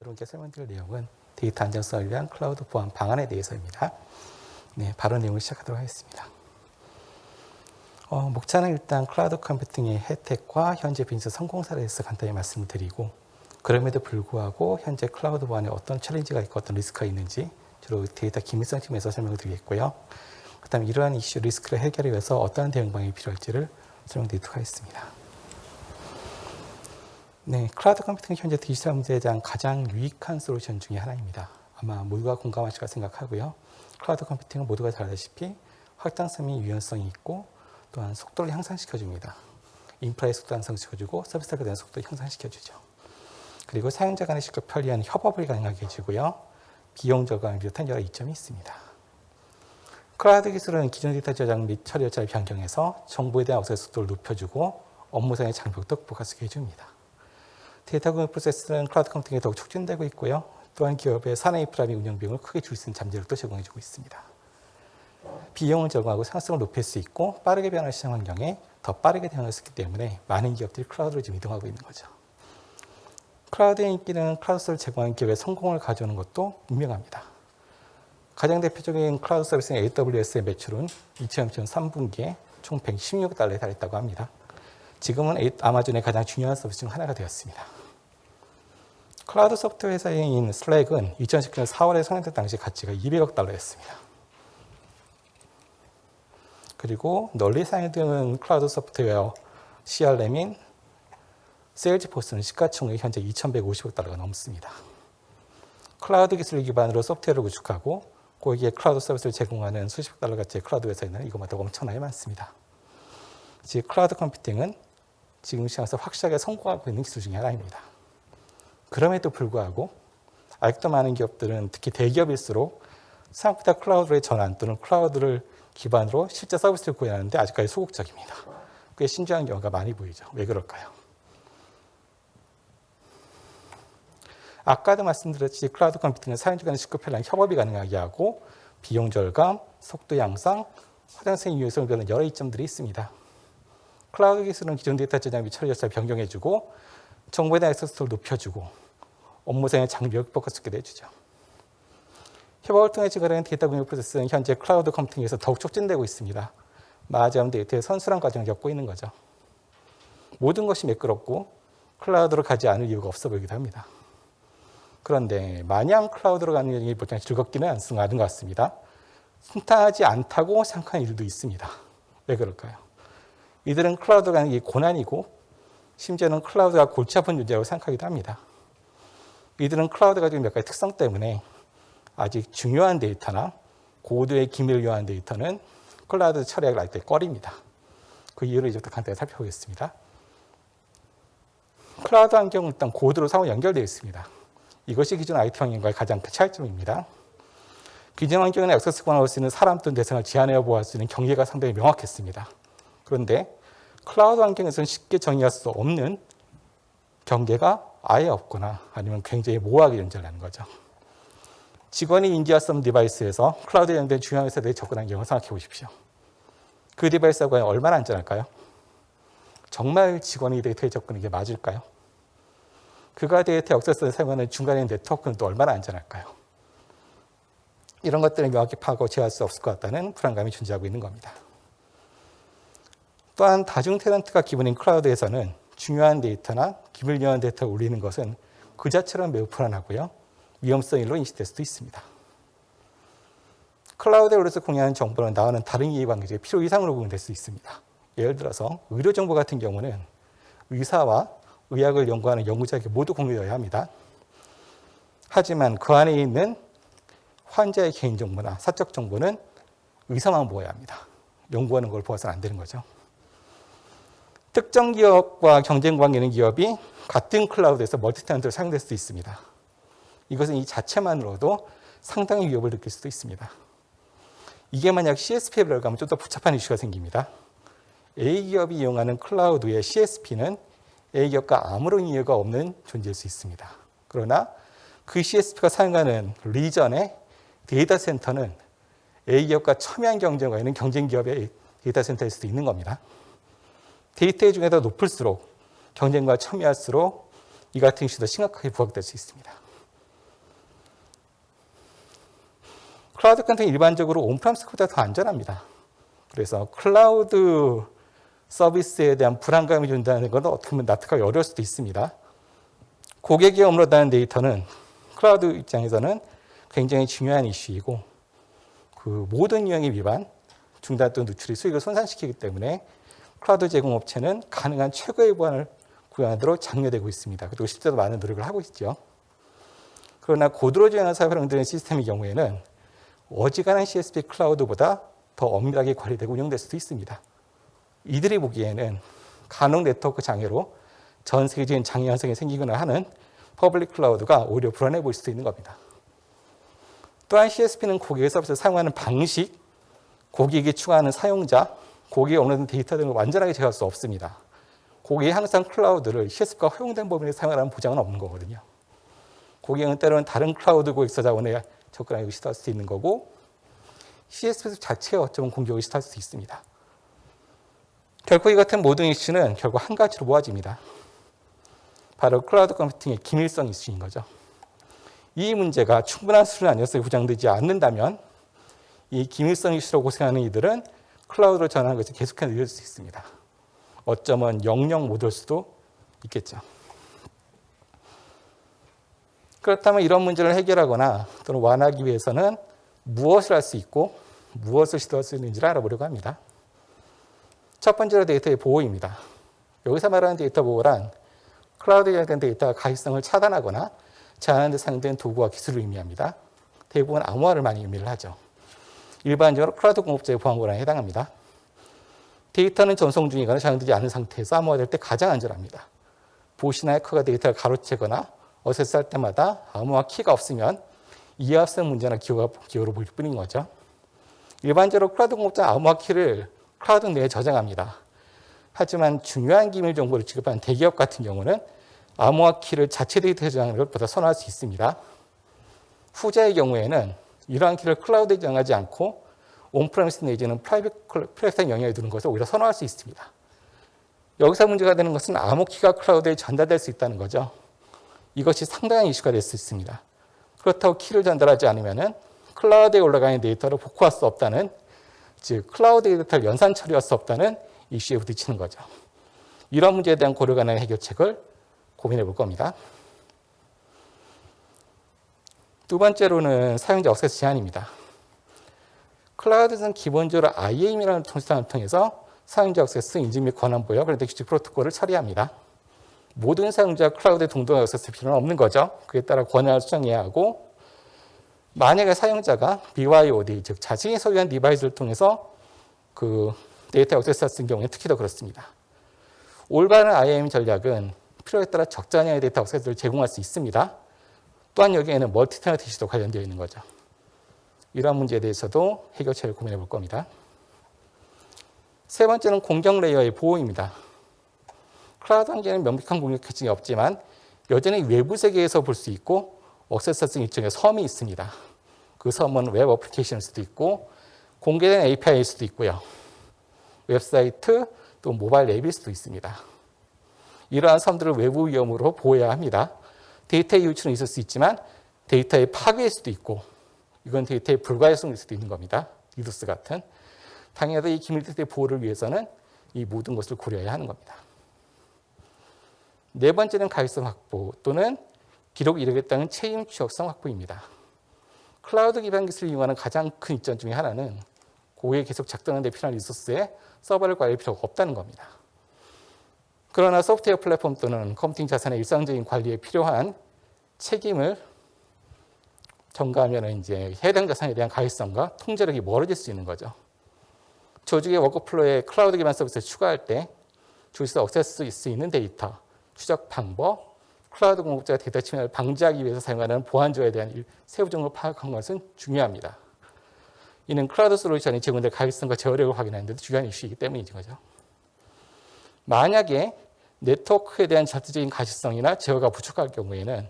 여러분께 설명드릴 내용은 데이터 안정성을 위한 클라우드 보안 방안에 대해서입니다. 네, 바로 내용을 시작하도록 하겠습니다. 어, 목차는 일단 클라우드 컴퓨팅의 혜택과 현재 비즈니스 성공 사례에 대해서 간단히 말씀을 드리고 그럼에도 불구하고 현재 클라우드 보안에 어떤 챌린지가 있고 어떤 리스크가 있는지 주로 데이터 기밀성 측면에서 설명을 드리겠고요. 그다음에 이러한 이슈 리스크를 해결하기 위해서 어떠한 대응 방향이 필요할지를 설명드리도록 하겠습니다. 네, 클라우드 컴퓨팅은 현재 디지털 문제에 대한 가장 유익한 솔루션 중에 하나입니다. 아마 모두가 공감하실 까 생각하고요. 클라우드 컴퓨팅은 모두가 잘 알다시피 확장성이 유연성이 있고 또한 속도를 향상시켜줍니다. 인프라의 속도 향상시켜주고 서비스가 되는 속도 향상시켜주죠. 그리고 사용자 간의 쉽고 편리한 협업을 가능하게 해주고요. 비용 절감을 비롯한 여러 이점이 있습니다. 클라우드 기술은 기존 데이터 저장 및 처리 절차를 변경해서 정보에 대한 억세 속도를 높여주고 업무상의 장벽도 극복할 수 있게 해줍니다. 데이터 공유 프로세스는 클라우드 컴퓨팅이 더욱 촉진되고 있고요. 또한 기업의 산업 인프라 및 운영 비용을 크게 줄수 있는 잠재력도 제공해주고 있습니다. 비용을 절감하고 상승을 높일 수 있고 빠르게 변하는 시장 환경에 더 빠르게 대응할 수 있기 때문에 많은 기업들이 클라우드로 지금 이동하고 있는 거죠. 클라우드의 인기는 클라우드를 제공한 기업의 성공을 가져오는 것도 분명합니다. 가장 대표적인 클라우드 서비스인 AWS의 매출은 2020년 3분기에 총 116억 달러에 달했다고 합니다. 지금은 아마존의 가장 중요한 서비스 중 하나가 되었습니다. 클라우드 소프트웨어 회사인 슬랙은 2019년 4월에 성행된 당시 가치가 200억 달러였습니다. 그리고 널리 사용되는 클라우드 소프트웨어 CRM인 세일즈포스는 시가총액이 현재 2,150억 달러가 넘습니다. 클라우드 기술을 기반으로 소프트웨어를 구축하고 거기에 클라우드 서비스를 제공하는 수십억 달러 가치의 클라우드 회사에는 이것마다 엄청나게 많습니다. 즉 클라우드 컴퓨팅은 지금 시장에서 확실하게 성공하고 있는 기술 중에 하나입니다. 그럼에도 불구하고 아직도 많은 기업들은 특히 대기업일수록 생각보다 클라우드의 전환 또는 클라우드를 기반으로 실제 서비스를 구현하는데 아직까지 소극적입니다. 꽤 신중한 경우가 많이 보이죠. 왜 그럴까요? 아까도 말씀드렸듯이 클라우드 컴퓨팅은 사용자 간의 편리한 협업이 가능하게 하고 비용 절감, 속도 향상, 화장성 유효성을 비롯한 여러 이점들이 있습니다. 클라우드 기술은 기존 데이터 저장 및 처리 절차를 변경해주고 정보에 대한 액세스를 높여주고 업무상의 장벽을 수 있게 해주죠. 협업을 통해 증가하는 데이터 공유 프로세스는 현재 클라우드 컴퓨팅에서 더욱 촉진되고 있습니다. 마하자음 데이터의 선순환 과정을 겪고 있는 거죠. 모든 것이 매끄럽고 클라우드로 가지 않을 이유가 없어 보이기도 합니다. 그런데 마냥 클라우드로 가는 여행이 보통 즐겁기는 않은 것 같습니다. 순탄하지 않다고 생각하는 일도 있습니다. 왜 그럴까요? 이들은 클라우드 가는 게 고난이고 심지어는 클라우드가 골치 아픈 존재라고 생각하기도 합니다. 이들은 클라우드 가지고 몇 가지 특성 때문에 아직 중요한 데이터나 고도의 기밀을 요한 데이터는 클라우드 처리하기 할때 꺼립니다. 그 이유를 이제부터 간단히 살펴보겠습니다. 클라우드 환경은 일단 고도로 상호 연결되어 있습니다. 이것이 기존 IT 환경과의 가장 큰 차이점입니다. 기존 환경에는 액세스 권한을 수 있는 사람 또는 대상을 제한하여 보호할 수 있는 경계가 상당히 명확했습니다. 그런데 클라우드 환경에서는 쉽게 정의할 수 없는 경계가 아예 없거나 아니면 굉장히 모호하게 존재하는 거죠. 직원이 인디아 썸 디바이스에서 클라우드에 연된 중요한 회사들이 접근한 경우 생각해 보십시오. 그 디바이스가 과연 얼마나 안전할까요? 정말 직원이 데이터에 접근하는 게 맞을까요? 그가 데이터 액세스를 사용하는 중간에 네트워크는 또 얼마나 안전할까요? 이런 것들을 명확히 파악하고 제어할 수 없을 것 같다는 불안감이 존재하고 있는 겁니다. 또한 다중 테넌트가 기본인 클라우드에서는 중요한 데이터나 기밀 요한 데이터를 올리는 것은 그 자체로 매우 불안하고요. 위험성 일로 인식될 수도 있습니다. 클라우드에 올려서 공유하는 정보는 나와는 다른 이해관계적 필요 이상으로 공유될 수 있습니다. 예를 들어서 의료 정보 같은 경우는 의사와 의학을 연구하는 연구자에게 모두 공유되어야 합니다. 하지만 그 안에 있는 환자의 개인정보나 사적 정보는 의사만 보호해야 합니다. 연구하는 걸 보아서는 안 되는 거죠. 특정 기업과 경쟁 관계 있는 기업이 같은 클라우드에서 멀티 테넌트를 사용될 수도 있습니다. 이것은 이 자체만으로도 상당히 위협을 느낄 수도 있습니다. 이게 만약 CSP에 들어가면 좀 더 복잡한 이슈가 생깁니다. A기업이 이용하는 클라우드의 CSP는 A기업과 아무런 이해가 없는 존재일 수 있습니다. 그러나 그 CSP가 사용하는 리전의 데이터 센터는 A기업과 첨예한 경쟁과 있는 경쟁 기업의 데이터 센터일 수도 있는 겁니다. 데이터의 중에서 높을수록 경쟁과 참여할수록 이 같은 이슈도 심각하게 부각될 수 있습니다. 클라우드 컨텐츠 일반적으로 온프람스보다 더 안전합니다. 그래서 클라우드 서비스에 대한 불안감이 준다는 건 어떻게 보면 납득하기 어려울 수도 있습니다. 고객이 업로드하는 데이터는 클라우드 입장에서는 굉장히 중요한 이슈이고 그 모든 유형의 위반, 중단 또는 누출이 수익을 손상시키기 때문에 클라우드 제공 업체는 가능한 최고의 보안을 구현하도록 장려되고 있습니다. 그리고 실제로 많은 노력을 하고 있죠. 그러나 고도로 지원한 사업을 운영되는 시스템의 경우에는 어지간한 CSP 클라우드보다 더 엄밀하게 관리되고 운영될 수도 있습니다. 이들이 보기에는 간혹 네트워크 장애로 전 세계적인 장애 현상이 생기거나 하는 퍼블릭 클라우드가 오히려 불안해 보일 수도 있는 겁니다. 또한 CSP는 고객의 서비스를 사용하는 방식, 고객이 추구하는 사용자, 고객이 얻는 데이터 등을 완전하게 제어할 수 없습니다. 고객이 항상 클라우드를 CSP가 허용된 범위에 사용하라는 보장은 없는 거거든요. 고객은 때로는 다른 클라우드 고객사 자원에 접근하기 시도할 수 있는 거고 CSP 자체에 어쩌면 공격을 시도할 수 있습니다. 결국 이 같은 모든 이슈는 결국 한 가지로 모아집니다. 바로 클라우드 컴퓨팅의 기밀성 이슈인 거죠. 이 문제가 충분한 수준 아니었어요 보장되지 않는다면 이 기밀성 이슈로 고생하는 이들은 클라우드로 전하는 것이 계속해서 이어질 수 있습니다. 어쩌면 영영 못 올 수도 있겠죠. 그렇다면 이런 문제를 해결하거나 또는 완화하기 위해서는 무엇을 할 수 있고 무엇을 시도할 수 있는지를 알아보려고 합니다. 첫 번째로 데이터의 보호입니다. 여기서 말하는 데이터 보호란 클라우드에 관련된 데이터가 가시성을 차단하거나 제한하는 데 사용된 도구와 기술을 의미합니다. 대부분 암호화를 많이 의미를 하죠. 일반적으로 클라우드 공업자의 보안 권한에 해당합니다. 데이터는 전송 중이거나 저장되지 않은 상태에서 암호화될 때 가장 안전합니다. 보시나 해커가 데이터를 가로채거나 어세스할 때마다 암호화 키가 없으면 이해합성 문제나 기호가, 기호로 보일 뿐인 거죠. 일반적으로 클라우드 공업자 암호화 키를 클라우드 내에 저장합니다. 하지만 중요한 기밀 정보를 취급하는 대기업 같은 경우는 암호화 키를 자체 데이터에 저장하는 것보다 선호할 수 있습니다. 후자의 경우에는 이러한 키를 클라우드에 저장하지 않고 온프레미스 내지는 프라이빗 플랫폼 영역에 두는 것을 오히려 선호할 수 있습니다. 여기서 문제가 되는 것은 암호 키가 클라우드에 전달될 수 있다는 거죠. 이것이 상당한 이슈가 될 수 있습니다. 그렇다고 키를 전달하지 않으면 클라우드에 올라가는 데이터를 복구할 수 없다는 즉 클라우드 데이터를 연산 처리할 수 없다는 이슈에 부딪히는 거죠. 이런 문제에 대한 고려 가능한 해결책을 고민해 볼 겁니다. 두 번째로는 사용자 억세스 제한입니다. 클라우드는 기본적으로 IAM이라는 통신을 통해서 사용자 억세스 인증 및 권한 보여 그런데 규칙 프로토콜을 처리합니다. 모든 사용자 클라우드에 동등한 억세스 필요는 없는 거죠. 그에 따라 권한을 수정해야 하고 만약에 사용자가 BYOD 즉 자신이 소유한 디바이스를 통해서 그 데이터 억세스 같은 경우에 특히 더 그렇습니다. 올바른 IAM 전략은 필요에 따라 적절량의 데이터 억세스를 제공할 수 있습니다. 또한 여기에는 멀티 테너트 이슈도 관련되어 있는 거죠. 이러한 문제에 대해서도 해결책을 고민해 볼 겁니다. 세 번째는 공격 레이어의 보호입니다. 클라우드 환경에는 명백한 공격 해증이 없지만 여전히 외부 세계에서 볼 수 있고 억세스성 일종의 섬이 있습니다. 그 섬은 웹 어플리케이션일 수도 있고 공개된 API일 수도 있고요. 웹사이트 또 모바일 앱일 수도 있습니다. 이러한 섬들을 외부 위험으로 보호해야 합니다. 데이터의 유출은 있을 수 있지만 데이터의 파괴일 수도 있고 이건 데이터의 불가역성일 수도 있는 겁니다. 리두스 같은. 당연히 이 기밀 데이터의 보호를 위해서는 이 모든 것을 고려해야 하는 겁니다. 네 번째는 가역성 확보 또는 기록 이르겠다는 책임 추적성 확보입니다. 클라우드 기반 기술을 이용하는 가장 큰 이점 중에 하나는 고객이 계속 작동하는 데 필요한 리소스에 서버를 관리할 필요가 없다는 겁니다. 그러나 소프트웨어 플랫폼 또는 컴퓨팅 자산의 일상적인 관리에 필요한 책임을 전가하면 이제 해당 자산에 대한 가입성과 통제력이 멀어질 수 있는 거죠. 조직의 워크플로우에 클라우드 기반 서비스를 추가할 때 조직에서 억세스 수 있는 데이터, 추적 방법, 클라우드 공급자가 데이터 침해를 방지하기 위해서 사용하는 보안조에 대한 세부적으로 파악한 것은 중요합니다. 이는 클라우드 솔루션이 제공될 가격성과 제어력을 확인하는 데 중요한 이슈이기 때문인 거죠. 만약에 네트워크에 대한 자체적인 가시성이나 제어가 부족할 경우에는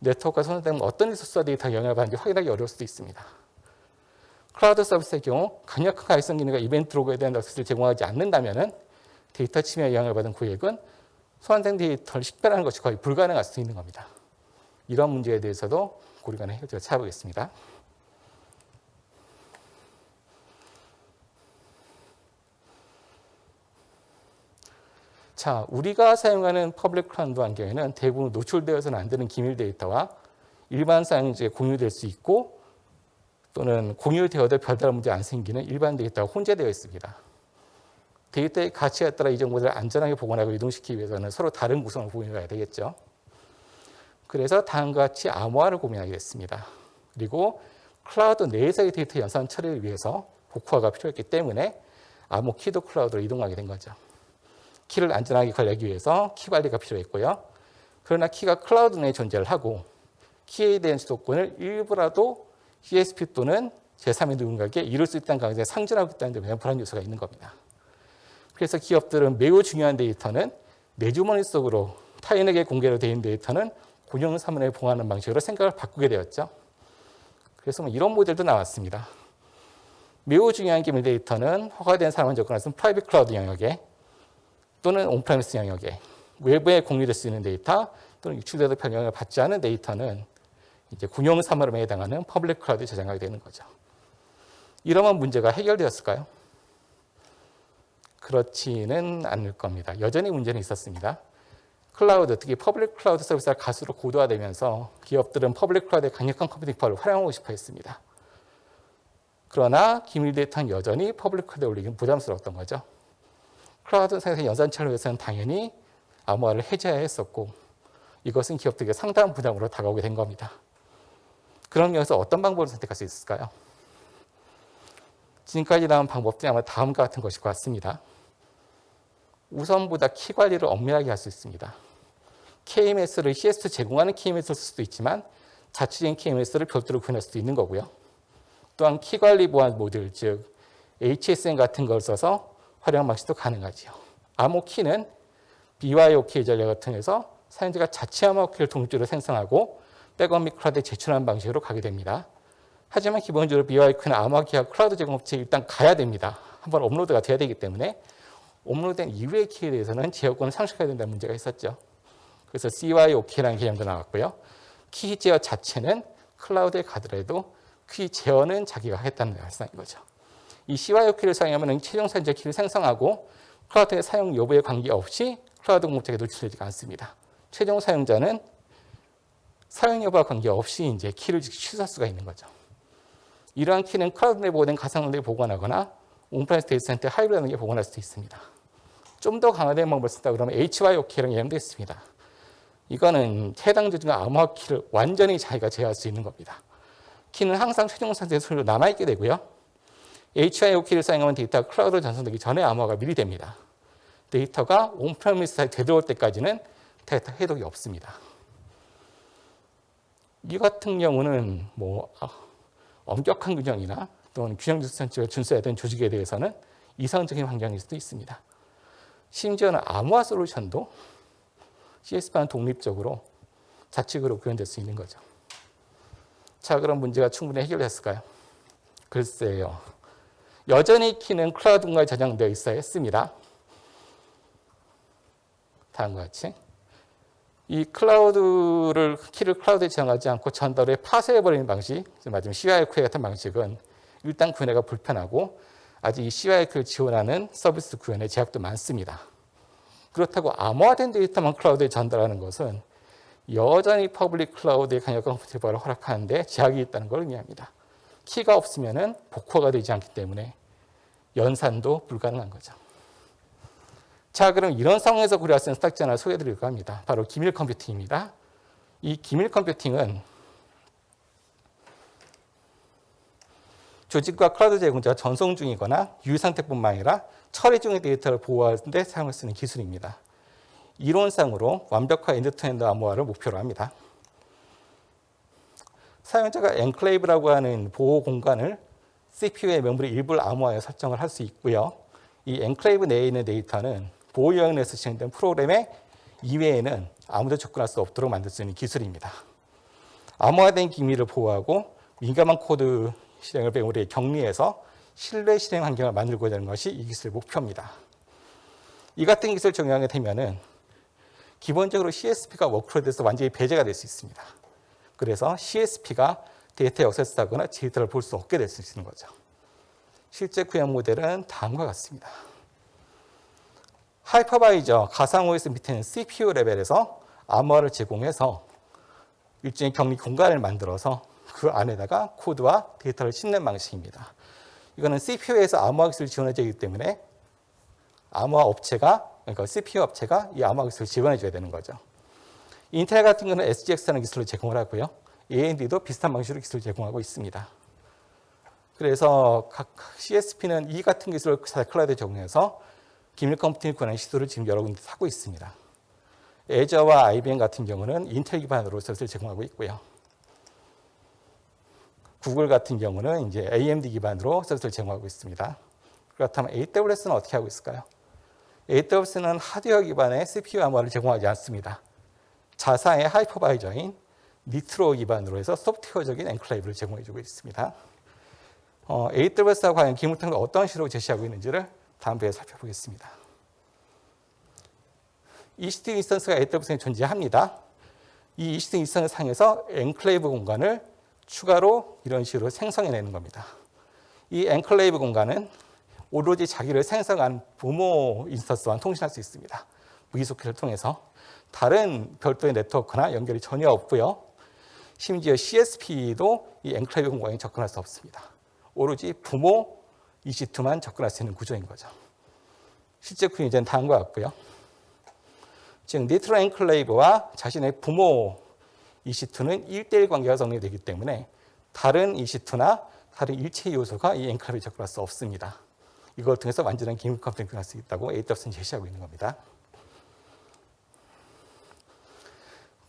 네트워크가 손상되면 어떤 리소스와 데이터가 영향을 받는지 확인하기 어려울 수도 있습니다. 클라우드 서비스의 경우 강력한 가시성 기능과 이벤트 로그에 대한 액세스를 제공하지 않는다면 데이터 침해에 영향을 받은 고객은 소환된 데이터를 식별하는 것이 거의 불가능할 수 있는 겁니다. 이런 문제에 대해서도 고리간의 해결책을 찾아보겠습니다. 자, 우리가 사용하는 퍼블릭 클라우드 환경에는 대부분 노출되어서는 안 되는 기밀 데이터와 일반 사용자에 공유될 수 있고 또는 공유되어도 별다른 문제 안 생기는 일반 데이터가 혼재되어 있습니다. 데이터의 가치에 따라 이 정보들을 안전하게 보관하고 이동시키기 위해서는 서로 다른 구성을 보유해야 되겠죠. 그래서 다음과 같이 암호화를 고민하게 됐습니다. 그리고 클라우드 내에서의 데이터 연산 처리를 위해서 복화가 필요했기 때문에 암호 키도 클라우드로 이동하게 된 거죠. 키를 안전하게 관리하기 위해서 키 관리가 필요했고요. 그러나 키가 클라우드 내에 존재를 하고 키에 대한 주도권을 일부라도 CSP 또는 제3의 누군가에게 이룰 수 있다는 가능성에 상존하고 있다는 점에 불안 요소가 있는 겁니다. 그래서 기업들은 매우 중요한 데이터는 내 주머니 속으로 타인에게 공개로 되어 있는 데이터는 공용 사문에 보관하는 방식으로 생각을 바꾸게 되었죠. 그래서 뭐 이런 모델도 나왔습니다. 매우 중요한 기밀 데이터는 허가된 사람만 접근할 수 있는 프라이빗 클라우드 영역에 또는 온프레미스 영역에 외부에 공유될 수 있는 데이터 또는 유출돼도 별 영향을 받지 않은 데이터는 이제 군용 사물함에 해당하는 퍼블릭 클라우드에 저장하게 되는 거죠. 이러면 문제가 해결되었을까요? 그렇지는 않을 겁니다. 여전히 문제는 있었습니다. 클라우드, 특히 퍼블릭 클라우드 서비스가 갈수록 고도화되면서 기업들은 퍼블릭 클라우드의 강력한 컴퓨팅 파워를 활용하고 싶어 했습니다. 그러나 기밀 데이터는 여전히 퍼블릭 클라우드에 올리기는 부담스러웠던 거죠. 클라우드 상에서 연산처를 위해서는 당연히 암호화를 해제해야 했었고 이것은 기업들에게 상당한 부담으로 다가오게 된 겁니다. 그럼 여기서 어떤 방법을 선택할 수 있을까요? 지금까지 나온 방법들이 아마 다음과 같은 것일 것 같습니다. 우선보다 키 관리를 엄밀하게 할 수 있습니다. KMS를 CS 제공하는 KMS를 쓸 수도 있지만 자체적인 KMS를 별도로 구현할 수도 있는 거고요. 또한 키 관리 보안 모듈, 즉 HSM 같은 걸 써서 활용 방식도 가능하지요. 암호 키는 BYOK 전략을 통해서 사용자가 자체 암호 키를 독립적으로 생성하고 백업 및 클라우드에 제출하는 방식으로 가게 됩니다. 하지만 기본적으로 BYOK는 암호키와 클라우드 제공업체에 일단 가야 됩니다. 한번 업로드가 돼야 되기 때문에 업로드된 이후의 키에 대해서는 제어권을 상실해야 된다는 문제가 있었죠. 그래서 CYOK라는 개념도 나왔고요. 키 제어 자체는 클라우드에 가더라도 키 제어는 자기가 하겠다는 말씀인 거죠. 이 CYOK를 사용하면 최종 사용자 키를 생성하고 클라우드의 사용 여부에 관계없이 클라우드 공급자에게 노출되지 않습니다. 최종 사용자는 사용 여부와 관계없이 이제 키를 취소할 수가 있는 거죠. 이러한 키는 클라우드 내에 보고된 가상화면에 보관하거나 온프라이스 데이터 센터에 하이브리드하게 보관할 수도 있습니다. 좀 더 강화된 방법을 쓴다 그러면 HYOK라는 개념도 있습니다. 이거는 해당 조직의 암호화 키를 완전히 자기가 제어할 수 있는 겁니다. 키는 항상 최종 상태에 손으로 남아있게 되고요. HYOK를 사용하면 데이터가 클라우드로 전송되기 전에 암호화가 미리 됩니다. 데이터가 온프레미스에 되돌아올 때까지는 데이터 해독이 없습니다. 이 같은 경우는 뭐 아, 엄격한 규정이나 또는 균형 주선칙을 준수해야 되는 조직에 대해서는 이상적인 환경일 수도 있습니다. 심지어는 암호화 솔루션도 CSP와는 독립적으로 자칙으로 구현될 수 있는 거죠. 자, 그럼 문제가 충분히 해결됐을까요? 글쎄요. 여전히 키는 클라우드에 저장되어 있어야 했습니다. 다음과 같이. 이 클라우드를, 키를 클라우드에 저장하지 않고 전달에 파쇄해버리는 방식, 맞으면 CYQ 같은 방식은 일단 구현하기가 불편하고 아직 이 CYQ를 지원하는 서비스 구현에 제약도 많습니다. 그렇다고 암호화된 데이터만 클라우드에 전달하는 것은 여전히 퍼블릭 클라우드의 강력한 컴퓨터를 허락하는데 제약이 있다는 걸 의미합니다. 키가 없으면 복화가 되지 않기 때문에 연산도 불가능한 거죠. 자, 그럼 이런 상황에서 고려할 수 있는 스탁지 하나 소개해드릴까 합니다. 바로 기밀 컴퓨팅입니다. 이 기밀 컴퓨팅은 조직과 클라우드 제공자가 전송 중이거나 유효 상태뿐만 아니라 처리 중의 데이터를 보호하는 데 사용할 수 있는 기술입니다. 이론상으로 완벽한 엔드투엔드 암호화를 목표로 합니다. 사용자가 엔클레이브라고 하는 보호 공간을 CPU의 메모리 일부를 암호화해 설정을 할 수 있고요. 이 엔클레이브 내에 있는 데이터는 보호 영역 내에서 진행된 프로그램의 이외에는 아무도 접근할 수 없도록 만들 수 있는 기술입니다. 암호화된 기밀을 보호하고 민감한 코드 실행을 메모리에 격리해서 신뢰 실행 환경을 만들고자 하는 것이 이 기술의 목표입니다. 이 같은 기술을 적용하게 되면은 기본적으로 CSP가 워크로에 대해서 완전히 배제가 될 수 있습니다. 그래서 CSP가 데이터에 액세스하거나 데이터를 볼 수 없게 될 수 있는 거죠. 실제 구현 모델은 다음과 같습니다. 하이퍼바이저 가상 OS 밑에는 CPU 레벨에서 암호화를 제공해서 일종의 격리 공간을 만들어서 그 안에다가 코드와 데이터를 싣는 방식입니다. 이거는 CPU에서 암호화 기술이 지원해지기 때문에 암호화 업체가 그러니까 CPU 업체가 이 암호화 기술을 지원해 줘야 되는 거죠. 인텔 같은 경우는 SGX라는 기술을 제공을 하고요. AMD도 비슷한 방식으로 기술을 제공하고 있습니다. 그래서 각 CSP는 이 같은 기술을 클라우드에 적용해서 기밀 컴퓨팅 권한 시도를 지금 여러 군데 하고 있습니다. 애저와 IBM 같은 경우는 인텔 기반으로 서비스를 제공하고 있고요. 구글 같은 경우는 이제 AMD 기반으로 서비스를 제공하고 있습니다. 그렇다면 AWS는 어떻게 하고 있을까요? AWS는 하드웨어 기반의 CPU 암호화를 제공하지 않습니다. 자사의 하이퍼바이저인 니트로 기반으로 해서 소프트웨어적인 엔클레이브를 제공해주고 있습니다. 어, AWS가 과연 기물통을 어떤 식으로 제시하고 있는지를 다음 부에 살펴보겠습니다. EC2 인스턴스가 AWS에 존재합니다. 이 EC2 인스턴스 상에서 엔클레이브 공간을 추가로 이런 식으로 생성해내는 겁니다. 이 엔클레이브 공간은 오로지 자기를 생성한 부모 인스턴스와 통신할 수 있습니다. 무기소켓을 통해서 다른 별도의 네트워크나 연결이 전혀 없고요. 심지어 CSP도 이 엔클레이브 공간에 접근할 수 없습니다. 오로지 부모 EC2만 접근할 수 있는 구조인 거죠. 실제 그 이제는 다음과 같고요. 즉 니트로 엔클레이브와 자신의 부모 EC2는 1대1 관계가 정리되기 때문에 다른 EC2나 다른 일체 요소가 이 엔클레이브에 접근할 수 없습니다. 이걸 통해서 완전한 기밀 컴퓨팅을 할수 있다고 AWS는 제시하고 있는 겁니다.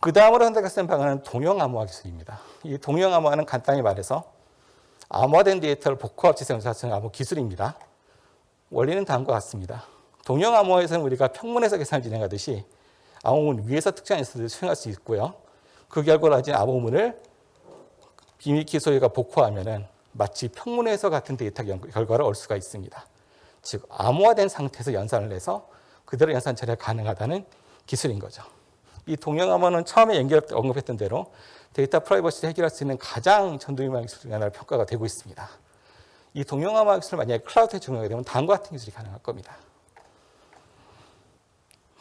그 다음으로 선택할 수 있는 방안은 동형 암호화 기술입니다. 이 동형 암호화는 간단히 말해서 암호화된 데이터를 지성을 사용하는 암호 기술입니다. 원리는 다음과 같습니다. 동형 암호화에서는 우리가 평문에서 계산을 진행하듯이 암호문 위에서 특정한 인스를 수행할 수 있고요. 그 결과로 가진 암호문을 비밀 키 소유가 복호하면은 마치 평문에서 같은 데이터 결과를 얻을 수가 있습니다. 즉 암호화된 상태에서 연산을 해서 그대로 연산 처리가 가능하다는 기술인 거죠. 이 암호는 처음에 연결 언급했던 대로 데이터 프라이버시를 해결할 수 있는 가장 전도유망 기술 중 하나로 평가가 되고 있습니다. 이 동형 암호 기술을 만약에 클라우드에 적용하게 되면 다음과 같은 기술이 가능할 겁니다.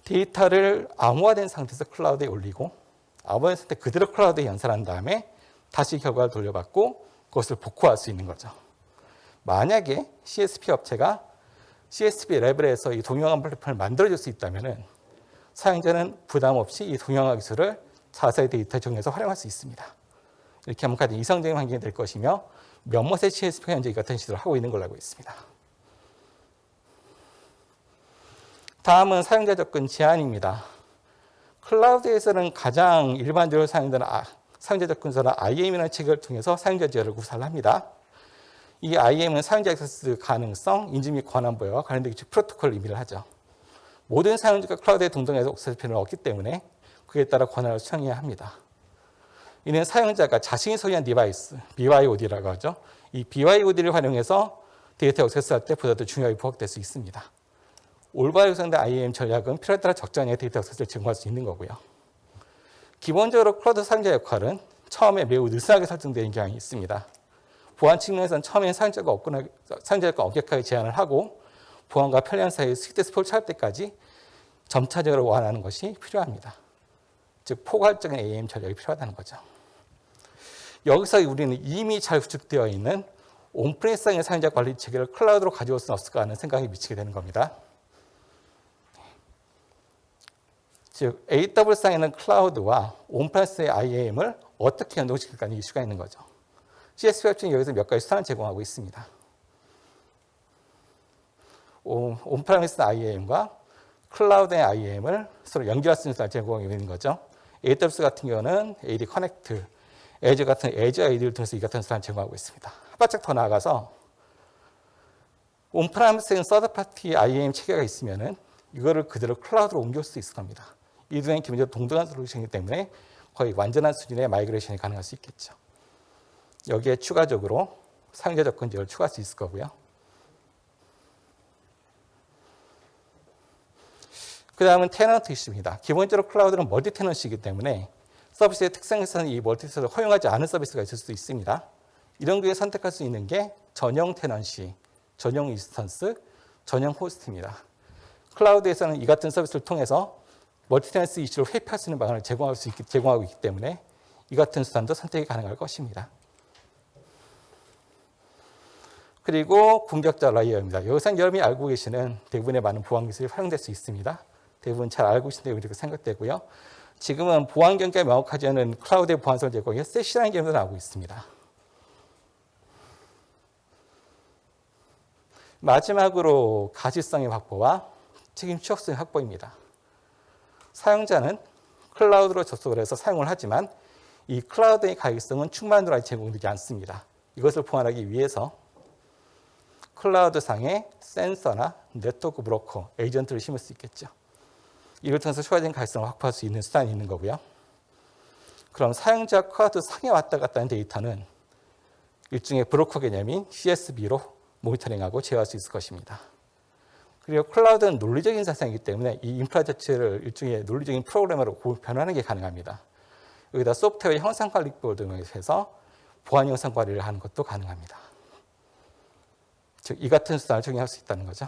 데이터를 암호화된 상태에서 클라우드에 올리고 암호화된 상태 그대로 클라우드에 연산한 다음에 다시 결과를 돌려받고 그것을 복구할 수 있는 거죠. 만약에 CSP 업체가 CSP 레벨에서 이 동영상 플랫폼을 만들어줄 수 있다면 사용자는 부담 없이 이 동영상 기술을 자사의 데이터 중에서 활용할 수 있습니다. 이렇게 하면 가장 이상적인 환경이 될 것이며 몇몇의 CSP가 현재 이 같은 시도를 하고 있는 걸로 알고 있습니다. 다음은 사용자 접근 제한입니다. 클라우드에서는 가장 일반적으로 사용되는 아, 사용자 접근서나 IAM이라는 체계를 통해서 사용자 지열을 구사를 합니다. 이 IAM은 사용자 액세스 가능성, 인증 및 권한 보여와 관련된 프로토콜을 의미를 하죠. 모든 사용자가 클라우드에 동등해서 옥세스편을 얻기 때문에 그에 따라 권한을 수행해야 합니다. 이는 사용자가 자신이 소유한 디바이스, BYOD라고 하죠. 이 BYOD를 활용해서 데이터 액세스할 때 보다 더 중요하게 부각될 수 있습니다. 올바르게 구성된 IAM 전략은 필요에 따라 적정량의 데이터 액세스를 제공할 수 있는 거고요. 기본적으로 클라우드 사용자 역할은 처음에 매우 느슨하게 설정되는 경향이 있습니다. 보안 측면에서는 처음엔 사용자가 없거나 사용자가 엄격하게 제한을 하고 보안과 편리한 사이에 스위트스포를 찾을 때까지 점차적으로 완화하는 것이 필요합니다. 즉 포괄적인 AM 전략이 필요하다는 거죠. 여기서 우리는 이미 잘 구축되어 있는 온프레스상의 사용자 관리 체계를 클라우드로 가져올 수는 없을까 하는 생각이 미치게 되는 겁니다. 즉 AWS상에는 클라우드와 온프레스의 IAM을 어떻게 연동시킬까는 이슈가 있는 거죠. CSP 같은 여기서 몇 가지 수단을 제공하고 있습니다. 온프레스 IAM과 클라우드의 IAM을 서로 연결할 수 있는 수단을 제공하고 있는 거죠. AWS 같은 경우는 AD 커넥트, 에즈 같은 에즈 AD를 통해서 이 같은 수단을 제공하고 있습니다. 한 발짝 더 나아가서 온프라미스인 서드파티 IAM 체계가 있으면은 이거를 그대로 클라우드로 옮길 수 있을 겁니다. 이 두는 기본적으로 동등한 솔루션이기 때문에 거의 완전한 수준의 마이그레이션이 가능할 수 있겠죠. 여기에 추가적으로 사용자 접근지를 추가할 수 있을 거고요. 그 다음은 테넌트 이슈입니다. 기본적으로 클라우드는 멀티 테넌시이기 때문에 서비스의 특성에서는 이 멀티 테넌을 허용하지 않은 서비스가 있을 수 있습니다. 이런 경우에 선택할 수 있는 게 전용 테넌시, 전용 인스턴스, 전용 호스트입니다. 클라우드에서는 이 같은 서비스를 통해서 멀티텐스 이슈를 회피할 수 있는 방안을 제공할 수 있기, 제공하고 있기 때문에 이 같은 수단도 선택이 가능할 것입니다. 그리고 공격자 라이어입니다. 여기서 여러분이 알고 계시는 대부분의 많은 보안 기술이 활용될 수 있습니다. 대부분 잘 알고 계신 내용이라고 생각되고요. 지금은 보안 경계가 명확하지 않은 클라우드의 보안성을 제공해 세시라는 개념도 나오고 있습니다. 마지막으로 가시성의 확보와 책임 추적성의 확보입니다. 사용자는 클라우드로 접속을 해서 사용을 하지만 이 클라우드의 가격성은 충만으로 제공되지 않습니다. 이것을 보완하기 위해서 클라우드 상에 센서나 네트워크 브로커, 에이전트를 심을 수 있겠죠. 이걸 통해서 추가적인 가능성을 확보할 수 있는 수단이 있는 거고요. 그럼 사용자 클라우드 상에 왔다 갔다 하는 데이터는 일종의 브로커 개념인 CSB로 모니터링하고 제어할 수 있을 것입니다. 그리고 클라우드는 논리적인 사상이기 때문에 이 인프라 자체를 일종의 논리적인 프로그램으로 변환하는 게 가능합니다. 여기다 소프트웨어 형상 관리 등을 해서 보안 형상 관리를 하는 것도 가능합니다. 즉, 이 같은 수단을 적용할 수 있다는 거죠.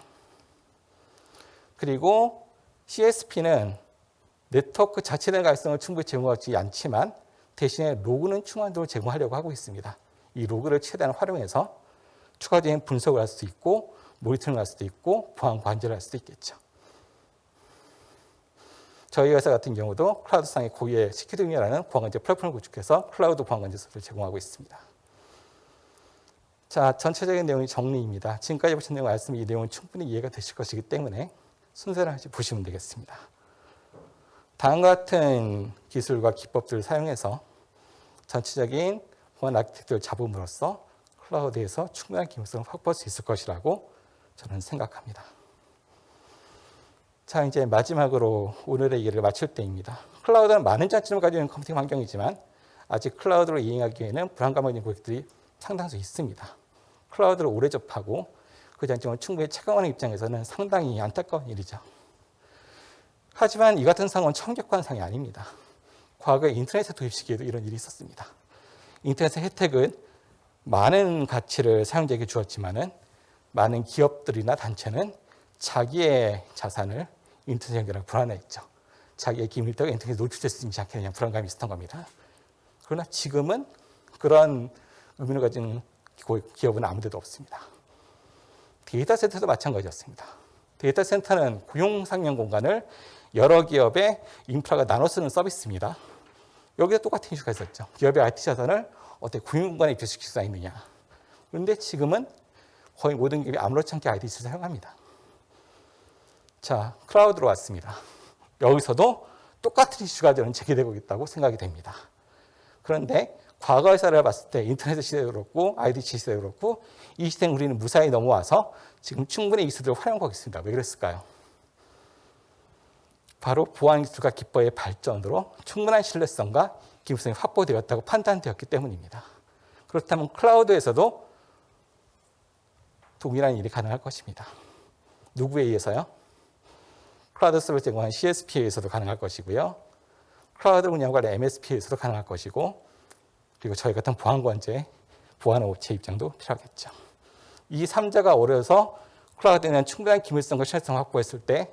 그리고 CSP는 네트워크 자체 내 가능성을 충분히 제공하지 않지만 대신에 로그는 충만도를 제공하려고 하고 있습니다. 이 로그를 최대한 활용해서 추가적인 분석을 할 수도 있고 모니터링을 할 수도 있고 보안 관리를 할 수도 있겠죠. 저희 회사 같은 경우도 클라우드상의 고유의 시큐등이라는 보안관제 플랫폼을 구축해서 클라우드 보안관제 서비스를 제공하고 있습니다. 자, 전체적인 내용이 정리입니다. 지금까지 보신 내용 말씀 이 내용은 충분히 이해가 되실 것이기 때문에 순서를 보시면 되겠습니다. 다음과 같은 기술과 기법들을 사용해서 전체적인 보안 아키텍처를 잡음으로써 클라우드에서 충분한 기능성을 확보할 수 있을 것이라고 저는 생각합니다. 자, 이제 마지막으로 오늘의 얘기를 마칠 때입니다. 클라우드는 많은 장점을 가지고 있는 컴퓨팅 환경이지만 아직 클라우드로 이행하기에는 불안감을 가진 고객들이 상당수 있습니다. 클라우드를 오래 접하고 그 장점을 충분히 체감하는 입장에서는 상당히 안타까운 일이죠. 하지만 이 같은 상황은 청격관 상이 아닙니다. 과거에 인터넷에 도입 시기에도 이런 일이 있었습니다. 인터넷의 혜택은 많은 가치를 사용자에게 주었지만은 많은 기업들이나 단체는 자기의 자산을 인터넷 연결하고 불안해했죠. 자기의 기밀도가 인터넷에 노출될 수 있지 않겠느냐 불안감이 있었던 겁니다. 그러나 지금은 그런 의미를 가진 기업은 아무데도 없습니다. 데이터 센터도 마찬가지였습니다. 데이터 센터는 구용 상용 공간을 여러 기업의 인프라가 나눠 쓰는 서비스입니다. 여기에 똑같은 이슈가 있었죠. 기업의 IT 자산을 어떻게 구용 공간에 입주시킬 수 있느냐. 그런데 지금은 거의 모든 기업이 아무렇지 않게 IT 를 사용합니다. 자, 클라우드로 왔습니다. 여기서도 똑같은 이슈가 저는 제기되고 있다고 생각이 됩니다. 그런데 과거의 사례를 봤을 때 인터넷 시대도 그렇고 IDC 시대도 그렇고 이 시대는 우리는 무사히 넘어와서 지금 충분히 이 기술을 활용하고 있습니다. 왜 그랬을까요? 바로 보안 기술과 기법의 발전으로 충분한 신뢰성과 기술성이 확보되었다고 판단되었기 때문입니다. 그렇다면 클라우드에서도 동일한 일이 가능할 것입니다. 누구에 의해서요? 클라우드 서비스 제공한 CSP에 의해서도 가능할 것이고요. 클라우드 운영 관련 MSP에 의해서도 가능할 것이고 그리고 저희 같은 보안관제, 보안업체 입장도 필요하겠죠. 이 3자가 어려서 클라우드에 대한 충분한 기밀성과 신뢰성을 확보했을 때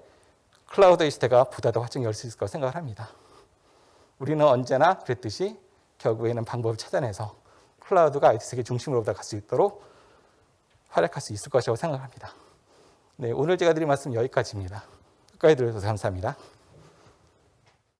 클라우드의 시대가 보다 더 확장이 열 수 있을 거라고 생각을 합니다. 우리는 언제나 그랬듯이 결국에는 방법을 찾아내서 클라우드가 IT 세계 중심으로 갈수 있도록 활약할 수 있을 것이라고 생각합니다. 네, 오늘 제가 드린 말씀 여기까지입니다. 끝까지 들어주셔서 감사합니다.